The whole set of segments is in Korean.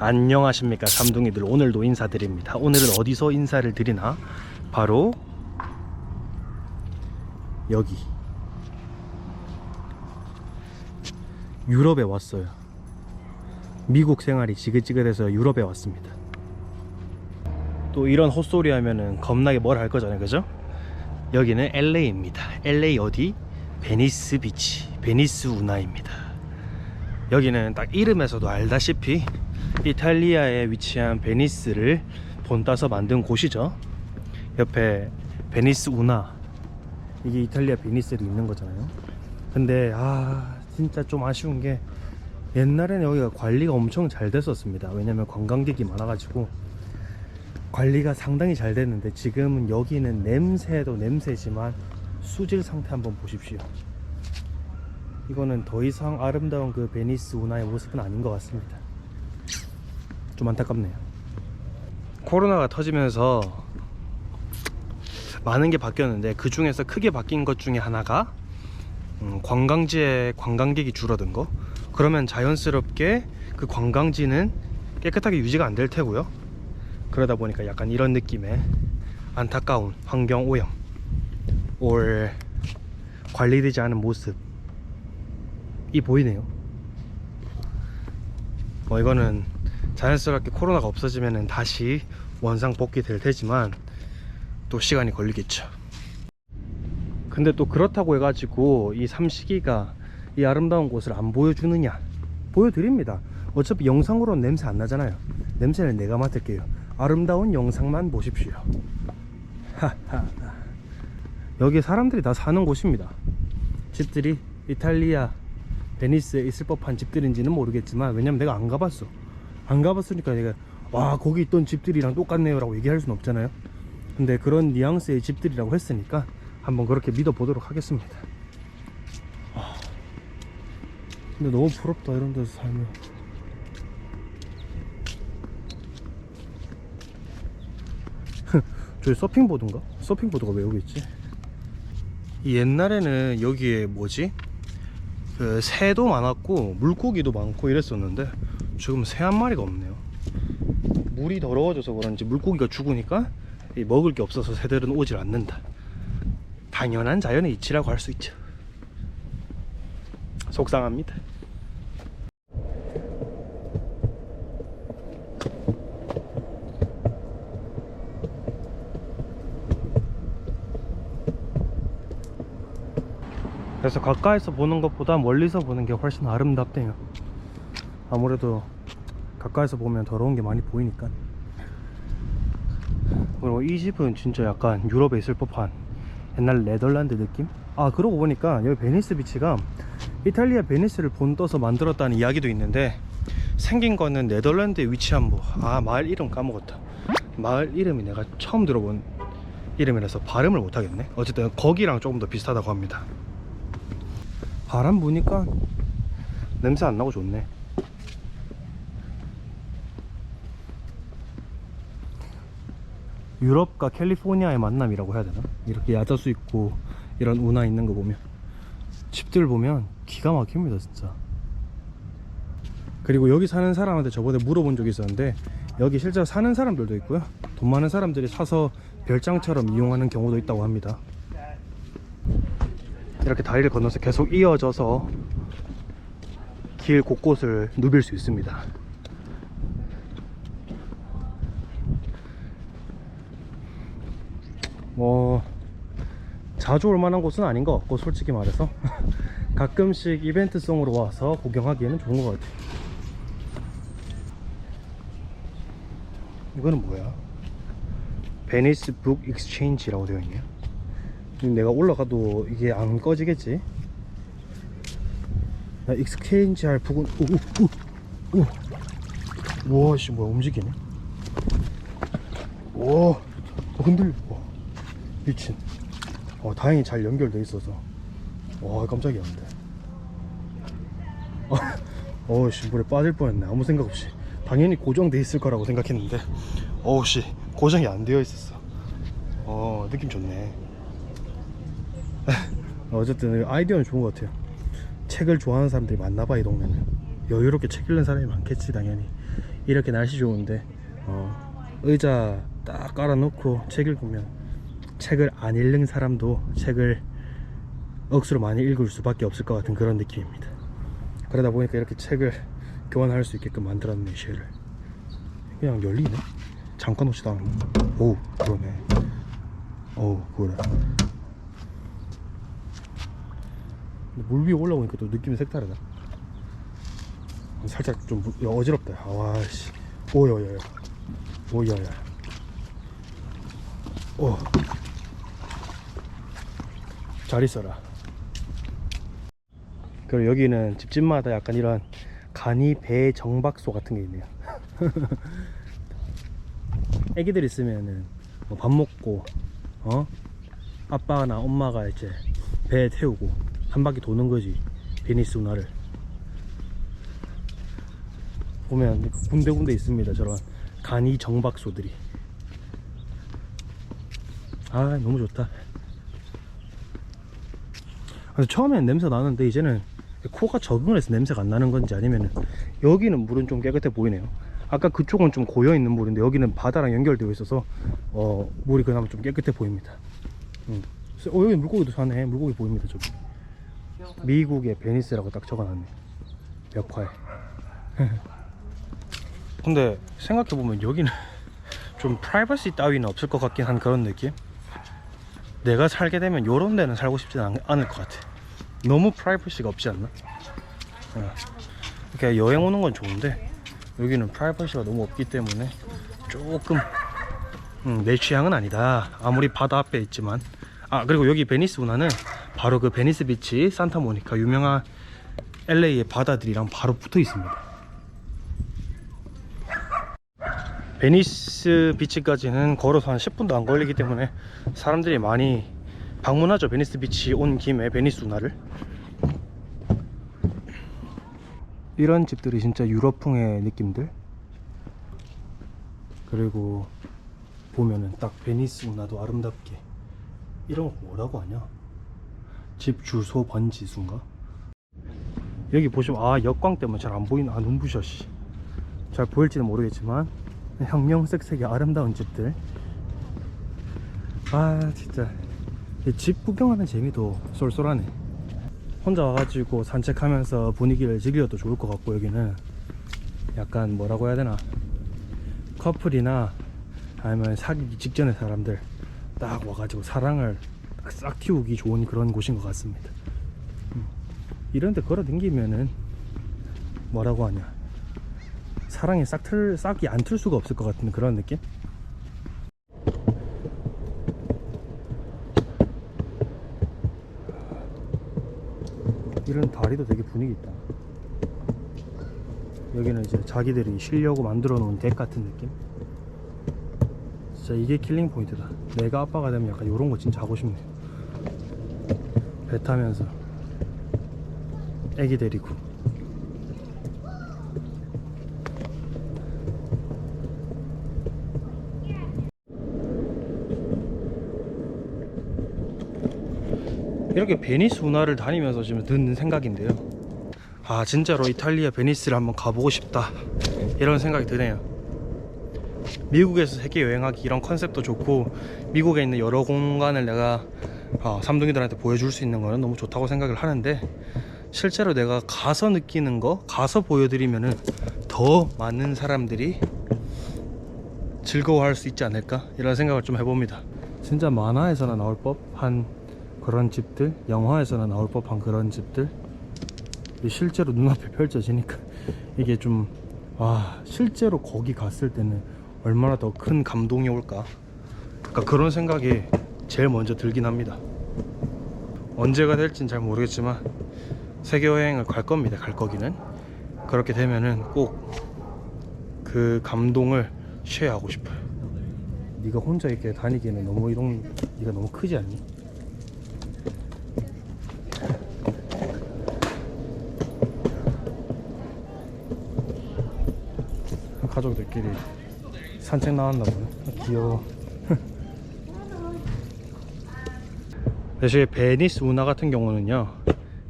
안녕하십니까 삼둥이들. 오늘도 인사드립니다. 오늘은 어디서 인사를 드리나? 바로 여기. 유럽에 왔어요. 미국 생활이 지긋지긋해서 유럽에 왔습니다. 또 이런 헛소리 하면은 겁나게 뭘 할 거잖아요 그죠? 여기는 LA입니다. LA 어디? 베니스 비치 베니스 운하입니다 여기는 딱 이름에서도 알다시피 이탈리아에 위치한 베니스를 본따서 만든 곳이죠. 옆에 베니스 운하 이게 이탈리아 베니스에 있는 거잖아요. 근데 아 진짜 좀 아쉬운 게 옛날에는 여기가 관리가 엄청 잘 됐었습니다. 왜냐면 관광객이 많아가지고 관리가 상당히 잘 됐는데 지금은 여기는 냄새도 냄새지만 수질 상태 한번 보십시오. 이거는 더 이상 아름다운 그 베니스 운하의 모습은 아닌 것 같습니다. 좀 안타깝네요. 코로나가 터지면서 많은 게 바뀌었는데 그 중에서 크게 바뀐 것 중에 하나가 음, 관광지에 관광객이 줄어든 거. 그러면 자연스럽게 그 관광지는 깨끗하게 유지가 안 될 테고요. 그러다 보니까 약간 이런 느낌의 안타까운 환경 오염, 올 관리되지 않은 모습 이 보이네요. 뭐 이거는 자연스럽게 코로나가 없어지면 다시 원상 복귀 될 테지만 또 시간이 걸리겠죠. 근데 또 그렇다고 해가지고 이 삼식이가 이 아름다운 곳을 안 보여주느냐? 보여드립니다. 어차피 영상으로는 냄새 안 나잖아요. 냄새는 내가 맡을게요. 아름다운 영상만 보십시오. 여기 사람들이 다 사는 곳입니다. 집들이 이탈리아 베니스에 있을 법한 집들인지는 모르겠지만 왜냐면 내가 안 가봤어. 안 가봤으니까 내가 와 거기 있던 집들이랑 똑같네요 라고 얘기할 수는 없잖아요. 근데 그런 뉘앙스의 집들이라고 했으니까 한번 그렇게 믿어보도록 하겠습니다. 아, 근데 너무 부럽다 이런 데서 살면. 저기 서핑보드인가? 서핑보드가 왜 여기 있지? 이 옛날에는 여기에 뭐지? 그 새도 많았고 물고기도 많고 이랬었는데 지금 새 한 마리가 없네요. 물이 더러워져서 그런지 물고기가 죽으니까 이 먹을 게 없어서 새들은 오질 않는다. 당연한 자연의 이치라고 할 수 있죠. 속상합니다. 그래서 가까이서 보는 것보다 멀리서 보는 게 훨씬 아름답대요. 아무래도 가까이서 보면 더러운 게 많이 보이니까. 그리고 이 집은 진짜 약간 유럽에 있을 법한 옛날 네덜란드 느낌? 아 그러고 보니까 여기 베니스 비치가 이탈리아 베니스를 본떠서 만들었다는 이야기도 있는데 생긴 거는 네덜란드에 위치한 뭐아 마을 이름 까먹었다 마을 이름이 내가 처음 들어본 이름이라서 발음을 못하겠네 어쨌든 거기랑 조금 더 비슷하다고 합니다 바람 부니까 냄새 안 나고 좋네. 유럽과 캘리포니아의 만남이라고 해야 되나? 이렇게 야자수 있고 이런 운하 있는 거 보면. 집들 보면 기가 막힙니다 진짜. 그리고 여기 사는 사람한테 저번에 물어본 적이 있었는데 여기 실제로 사는 사람들도 있고요. 돈 많은 사람들이 사서 별장처럼 이용하는 경우도 있다고 합니다 이렇게 다리를 건너서 계속 이어져서 길 곳곳을 누빌 수 있습니다. 뭐 자주 올 만한 곳은 아닌 것 같고 솔직히 말해서. 가끔씩 이벤트성으로 와서 구경하기에는 좋은 것 같아요. 이거는 뭐야? 베니스 북 익스체인지라고 되어 있네요 내가 올라가도 이게 안 꺼지겠지? 나 익스체인지 할 북은 오오오 우와 씨 뭐야 움직이네. 오 흔들려 와. 미친. 어, 다행히 잘 연결돼 있어서. 와 깜짝이야 근데. 어우씨 물에 빠질 뻔했네. 아무 생각 없이. 당연히 고정돼 있을 거라고 생각했는데. 어우씨 고정이 안 되어 있었어. 어 느낌 좋네 어쨌든 아이디어는 좋은 것 같아요 책을 좋아하는 사람들이 많나 봐 이 동네는 여유롭게 책 읽는 사람이 많겠지 당연히 이렇게 날씨 좋은데 어, 의자 딱 깔아놓고 책 읽으면 책을 안 읽는 사람도 책을 억수로 많이 읽을 수밖에 없을 것 같은 그런 느낌입니다. 그러다 보니까 이렇게 책을 교환할 수 있게끔 만들었네 쉐를. 그냥 열리네. 잠깐 오지도 않은 거. 오 그러네. 오 그래. 근데 물 위에 올라오니까 또 느낌이 색다르다. 살짝 좀 어지럽다. 아와씨. 오야야야. 오야야. 오. 잘 있어라. 그리고 여기는 집집마다 약간 이런 간이 배 정박소 같은 게 있네요. 애기들 있으면은 뭐 밥 먹고 어 아빠나 엄마가 이제 배에 태우고 한 바퀴 도는 거지 베니스 운하를. 보면 군데군데 있습니다 저런 간이 정박소들이. 아 너무 좋다. 처음엔 냄새 나는데 이제는 코가 적응을 해서 냄새가 안 나는 건지 아니면 여기는 물은 좀 깨끗해 보이네요. 아까 그쪽은 좀 고여 있는 물인데 여기는 바다랑 연결되어 있어서 어, 물이 그나마 좀 깨끗해 보입니다. 음. 어 여기 물고기도 사네. 물고기 보입니다 저기 미국의 베니스라고 딱 적어놨네. 벽화에. 근데 생각해보면 여기는 좀 프라이버시 따위는 없을 것 같긴 한 그런 느낌? 내가 살게 되면 요런 데는 살고 싶진 않, 않을 것 같아. 너무 프라이버시가 없지 않나? 어. 이렇게 여행 오는 건 좋은데 여기는 프라이버시가 너무 없기 때문에 조금 음, 내 취향은 아니다. 아무리 바다 앞에 있지만. 아 그리고 여기 베니스 운하는 바로 그 베니스 비치 산타모니카 유명한 LA의 바다들이랑 바로 붙어 있습니다. 베니스 비치까지는 걸어서 한 10분도 안 걸리기 때문에 사람들이 많이 방문하죠. 베니스 비치 온 김에 베니스 운하를. 이런 집들이 진짜 유럽풍의 느낌들? 그리고 보면은 딱 베니스 운하도 아름답게. 이런 거 뭐라고 하냐 집 주소 번지수인가? 여기 보시면 아 역광 때문에 잘 안 보이나 아 눈부셔 씨. 잘 보일지는 모르겠지만 형형색색의 아름다운 집들. 아 진짜. 이집 구경하는 재미도 쏠쏠하네. 혼자 와가지고 산책하면서 분위기를 즐겨도 좋을 것 같고 여기는. 약간 뭐라고 해야 되나? 커플이나 아니면 사귀기 직전의 사람들 딱 와가지고 사랑을 싹 틔우기 좋은 그런 곳인 것 같습니다 음. 이런데 걸어 댕기면은 뭐라고 하냐 사랑이 싹 틀, 싹이 안 틀 수가 없을 것 같은 그런 느낌? 이런 다리도 되게 분위기 있다. 여기는 이제 자기들이 쉬려고 만들어 놓은 덱 같은 느낌? 진짜 이게 킬링 포인트다. 내가 아빠가 되면 약간 이런 거 진짜 하고 싶네. 배 타면서 애기 데리고. 이렇게 베니스 운하를 다니면서 지금 드는 생각인데요. 아 진짜로 이탈리아 베니스를 한번 가보고 싶다 이런 생각이 드네요. 미국에서 세계 여행하기 이런 컨셉도 좋고 미국에 있는 여러 공간을 내가 어, 삼둥이들한테 보여줄 수 있는 거는 너무 좋다고 생각을 하는데 실제로 내가 가서 느끼는 거 가서 보여드리면은 더 많은 사람들이 즐거워할 수 있지 않을까? 이런 생각을 좀 해봅니다. 진짜 만화에서나 나올 법한 그런 집들, 영화에서나 나올 법한 그런 집들? 이 실제로 눈앞에 펼쳐지니까 이게 좀와 실제로 거기 갔을 때는 얼마나 더 큰 감동이 올까? 그러니까 그런 생각이 제일 먼저 들긴 합니다. 언제가 될진 잘 모르겠지만 세계 여행을 갈 겁니다. 갈 거기는 그렇게 되면은 꼭 그 감동을 쉐어하고 싶어요. 네가 혼자 이렇게 다니기에는 너무 이동 네가 너무 크지 않니? 가족들끼리 산책 나왔나 보네. 아, 귀여워. 대신 베니스 운하 같은 경우는요.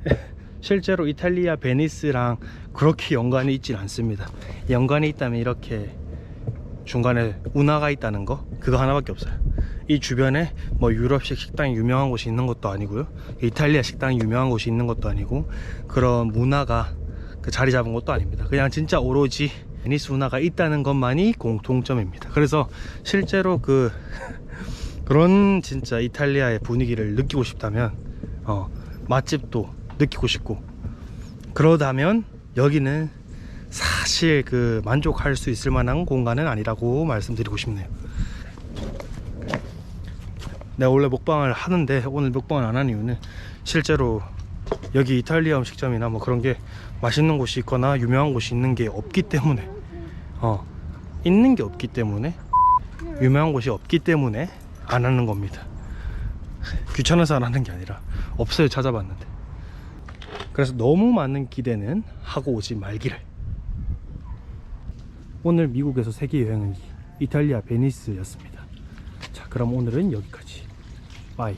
실제로 이탈리아 베니스랑 그렇게 연관이 있진 않습니다. 연관이 있다면 이렇게 중간에 운하가 있다는 거 그거 하나밖에 없어요. 이 주변에 뭐 유럽식 식당이 유명한 곳이 있는 것도 아니고요. 이탈리아 식당이 유명한 곳이 있는 것도 아니고 그런 문화가 그 자리 잡은 것도 아닙니다. 그냥 진짜 오로지 베니스 운하가 있다는 것만이 공통점입니다. 그래서 실제로 그 그런 진짜 이탈리아의 분위기를 느끼고 싶다면 어, 맛집도 느끼고 싶고 그러다면 여기는 사실 그 만족할 수 있을 만한 공간은 아니라고 말씀드리고 싶네요. 내가 원래 먹방을 하는데 오늘 먹방을 안 한 이유는 실제로 여기 이탈리아 음식점이나 뭐 그런 게 맛있는 곳이 있거나 유명한 곳이 있는 게 없기 때문에 어 있는 게 없기 때문에 유명한 곳이 없기 때문에 안 하는 겁니다. 귀찮아서 안 하는 게 아니라 없어요 찾아봤는데. 그래서 너무 많은 기대는 하고 오지 말기를. 오늘 미국에서 세계 여행은 이탈리아 베니스였습니다. 자 그럼 오늘은 여기까지. 바이